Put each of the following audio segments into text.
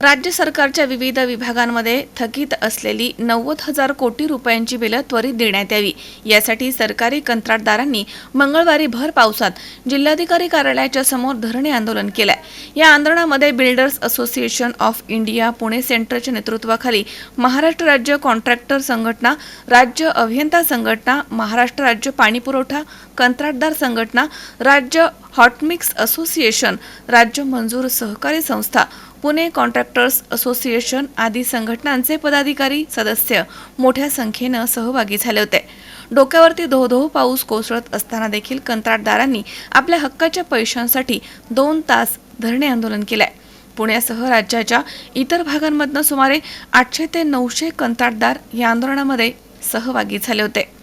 राज्य सरकारच्या विविध विभागांमध्ये थकीत असलेली नव्वद हजार कोटी रुपयांची बिलं त्वरित देण्यात यावी. यासाठी सरकारी कंत्राटदारांनी मंगळवारी भर पावसात जिल्हाधिकारी कार्यालयाच्या समोर धरणे आंदोलन केलंय. या आंदोलनामध्ये builders association of India Pune सेंटरच्या नेतृत्वाखाली महाराष्ट्र राज्य कॉन्ट्रॅक्टर संघटना राज्य अभियंता संघटना महाराष्ट्र राज्य पाणीपुरवठा कंत्राटदार संघटना राज्य हॉटमिक्स असोसिएशन राज्य मंजूर सहकारी संस्था पुणे कॉन्ट्रॅक्टर्स असोसिएशन आदी संघटनांचे पदाधिकारी सदस्य मोठ्या संख्येनं सहभागी झाले होते. डोक्यावरती धो धो पाऊस कोसळत असताना देखील कंत्राटदारांनी आपल्या हक्काच्या पैशांसाठी दोन तास धरणे आंदोलन केलंय. पुण्यासह राज्याच्या इतर भागांमधनं सुमारे आठशे ते नऊशे कंत्राटदार या आंदोलनामध्ये सहभागी झाले होते.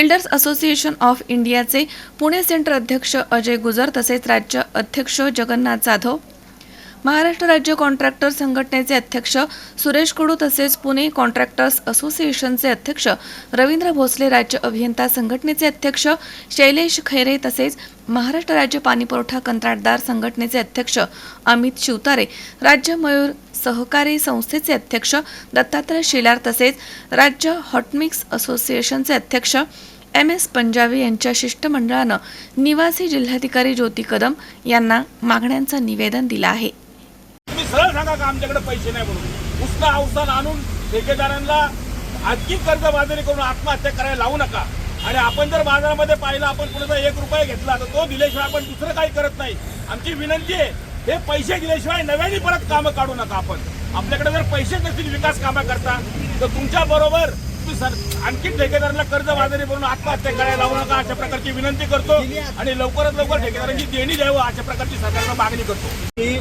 बिल्डर्स असोसिएशन ऑफ इंडियाचे पुणे सेंटर अध्यक्ष अजय गुजर तसेच राज्य अध्यक्ष जगन्नाथ जाधव महाराष्ट्र राज्य कॉन्ट्रॅक्टर संघटनेचे अध्यक्ष सुरेश कडू तसेच पुणे कॉन्ट्रॅक्टर्स असोसिएशनचे अध्यक्ष रवींद्र भोसले राज्य अभियंता संघटनेचे अध्यक्ष शैलेश खैरे तसेच महाराष्ट्र राज्य पाणीपुरवठा कंत्राटदार संघटनेचे अध्यक्ष अमित शिवतारे राज्य मयूर सहकारी संस्थेचे अध्यक्ष दत्तात्रय शिलार तसेच राज्य हॉटमिक्स असोसिएशनचे अध्यक्ष एम एस पंजाबी यांच्या शिष्टमंडळानं निवासी जिल्हाधिकारी ज्योती कदम यांना मागण्यांचं निवेदन दिलं आहे. तुम्ही सरळ सांगा का आमच्याकडे पैसे नाही म्हणून? उसना अवसान आणून ठेकेदारांना आणखी कर्जबाजारी करून आत्महत्या करायला लावू नका. आणि आपण जर बाजारामध्ये पाहिलं आपण कुणाचा एक रुपया घेतला तर तो दिल्याशिवाय आपण दुसरं काही करत नाही. आमची विनंती आहे हे पैसे दिल्याशिवाय नव्याने परत कामं काढू नका आपण. आपल्याकडे जर पैसे नसतील विकास कामं करता तर तुमच्या बरोबर सर आणखी ठेकेदारांना कर्ज बाजारी करून आत्महत्या करायला लावू नका अशा प्रकारची विनंती करतो आणि लवकरात लवकर ठेकेदारांची देणी द्यावं अशा प्रकारची सरकारला मागणी करतो. की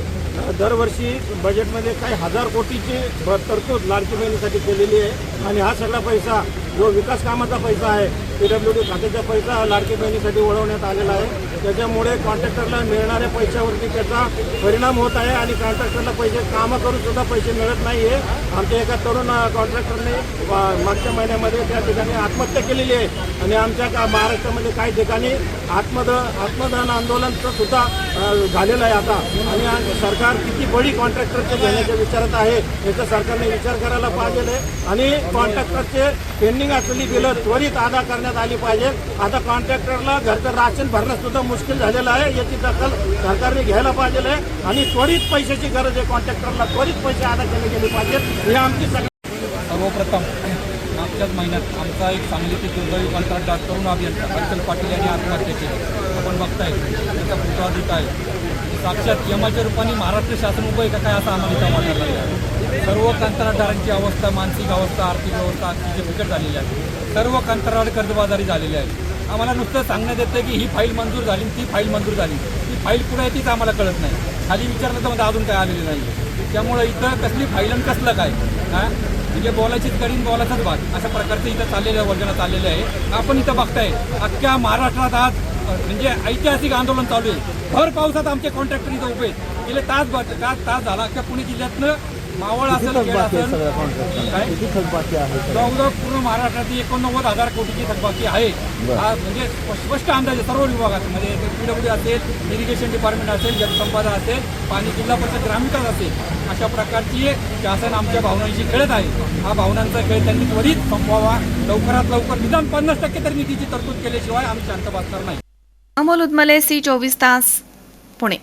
दरवर्षी बजेटमध्ये काही हजार कोटीची तरतूद लाडकी बहिणीसाठी केलेली आहे. आणि हा सगळा पैसा जो विकास कामाचा पैसा आहे पीडब्ल्यूडी डी खात्याचा पैसा हा लाडकी बहिणीसाठी वळवण्यात आलेला आहे. त्याच्यामुळे कॉन्ट्रॅक्टरला मिळणाऱ्या पैशावरती त्याचा परिणाम होत आहे आणि कॉन्ट्रॅक्टरला पैसे कामं करून सुद्धा पैसे मिळत नाही आहे आमच्या एका तरुण कॉन्ट्रॅक्टरने वा- मागच्या महिन्यामध्ये त्या ठिकाणी आत्महत्या केलेली आहे. आणि आमच्या का महाराष्ट्रामध्ये काही ठिकाणी आत्मद आत्मदान आंदोलनचं सुद्धा झालेलं आहे आता. आणि सरकार किती बडी कॉन्ट्रॅक्टरचे घेण्याच्या विचारात आहे याचा सरकारने विचार करायला पाहिजे आहे. आणि कॉन्ट्रॅक्टरचे पेंडिंग असलेली बिलं त्वरित अदा करण्यात आली पाहिजे. आता कॉन्ट्रॅक्टरला घरचं राशन भरणं सुद्धा मुश्किल झालेलं आहे. याची दखल सरकारने घ्यायला पाहिजे आहे. आणि त्वरित पैशाची गरज आहे. कॉन्ट्रॅक्टरला त्वरित पैसे अदा केले गेले पाहिजेत. हे आमची सगळी सर्वप्रथम मागच्याच महिन्यात आमचा एक सांगलीतील दुर्दैवी कंत्राटदार तरुण अभियंता अचल पाटील यांनी आत्महत्या केली. आपण बघताय. त्याचा फोटो अधिक आहे. साक्षात यमाच्या रूपाने महाराष्ट्र शासन उभं आहे का काय असं आम्हाला इथं वाटायला लागलं आहे. सर्व कंत्राटदारांची अवस्था मानसिक अवस्था आर्थिक अवस्था अतिशय बिकट झालेली आहे. सर्व कंत्राट कर्जबाजारी झालेली आहे आम्हाला नुसतं सांगण्यात येतं की ही फाईल मंजूर झाली ती फाईल मंजूर झाली. ती फाईल कुठं आहे तीच आम्हाला कळत नाही. खाली विचारलं तर मग अजून काय आलेलं नाही. त्यामुळं इथं कसली फाईल आणि कसलं काय? हा? म्हणजे बोलायचीच करीन बोलायचाच भाग. अशा प्रकारचं इथं चाललेलं वर्जना चाललेलं आहे. आपण इथं बघताय अख्ख्या महाराष्ट्रात आज म्हणजे ऐतिहासिक आंदोलन चालू आहे. भर पावसात आमचे कॉन्ट्रॅक्टर इथं उभे. गेले तास तास तास झाला अख्ख्या पुणे जिल्ह्यातनं मावळ असेल जवळजवळ पूर्ण महाराष्ट्रात एकोणनव्वद हजार कोटीची थकबाकी आहे. हा म्हणजे स्प- स्पष्ट अंदाज आहे सर्व विभागात. म्हणजे पीडब्ल्यू असेल इरिगेशन डिपार्टमेंट असेल जलसंपदा असेल पाणी जिल्हा परिषद ग्रामविकास असेल अशा प्रकारची शासन आमच्या भावनांशी खेळत आहे. हा भावनांचा खेळ त्यांनी त्वरित संपवावा. लवकरात लवकर निदान पन्नास टक्के तरी निधीची तरतूद केल्याशिवाय आम्ही शांत बसणार नाही. अमोल उदमले सी चोवीस तास पुणे.